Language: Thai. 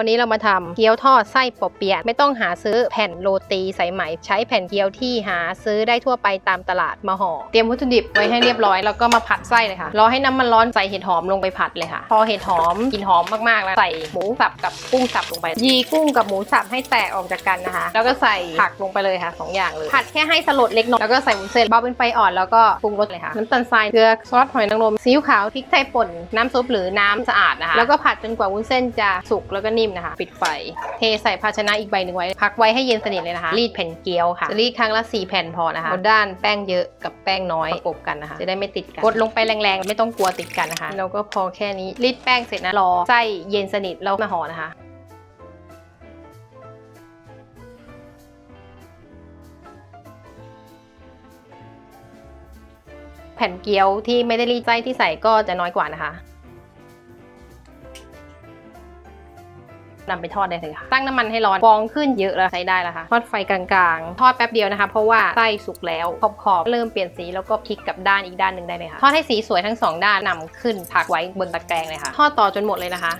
วันนี้เรามาทำเกี๊ยวทอดไส้ปอเปียะไม่ต้องหาซื้อแผ่นโรตีสายไหม ใช้แผ่นเกี๊ยวที่หาซื้อได้ทั่วไปตามตลาดมาห่อเตรียมวัตถุดิบไว้ให้เรียบร้อยแล้วก็มาผัดไส้เลยค่ะรอให้น้ำมันร้อนใส่เห็ดหอมลงไปผัดเลยค่ะ พอเห็ดหอมกลิ่นหอมมากๆแล้วใส่หมูสับกับกุ้งสับลงไปยีกุ้งกับหมูสับให้แตกออกจากกันนะคะ แล้วก็ใส่ผักลงไปเลยค่ะสองอย่างเลยผัดแค่ให้สลดเล็กน้อยแล้วก็ใส่วุ้นเส้นเบาเป็นไฟอ่อนแล้วก็ปรุงรสเลยค่ะน้ำตาลทรายเกลือซอสหอยนางรมซีอิ๊วขาวพริกไทยป่นน้ำซุปหรือน้ำสะอาดนะคะแล้วก็ผัดจนกว่าวุ้นเส้นจะสุกแล้วก็นิ่มนะคะ ปิดไฟ เทใส่ภาชนะอีกใบหนึ่งไว้ พักไว้ให้เย็นสนิทเลยนะคะ รีดแผ่นเกี๊ยวค่ะจะรีดครั้งละ 4 แผ่นพอนะคะเอาด้านแป้งเยอะกับแป้งน้อยประกบกันนะคะ จะได้ไม่ติดกัน กดลงไปแรงๆ ไม่ต้องกลัวติดกันนะคะแล้วก็พอแค่นี้ รีดแป้งเสร็จนะ รอไส้เย็นสนิทแล้วมาห่อนะคะแผ่นเกี๊ยวที่ไม่ได้รีดไส้ที่ใส่ก็จะน้อยกว่านะคะ นำไปทอดได้เลยค่ะ ตั้งน้ำมันให้ร้อนฟองขึ้นเยอะแล้วใช้ได้แล้วค่ะ ทอดไฟกลางๆ ทอดแป๊บเดียวนะคะ เพราะว่าไส้สุกแล้วขอบๆเริ่มเปลี่ยนสีแล้วก็พลิกกับด้านอีกด้านหนึ่งได้เลยค่ะ ทอดให้สีสวยทั้งสองด้านนำขึ้นพักไว้บนตะแกรงเลยค่ะ ทอดต่อจนหมดเลยนะคะ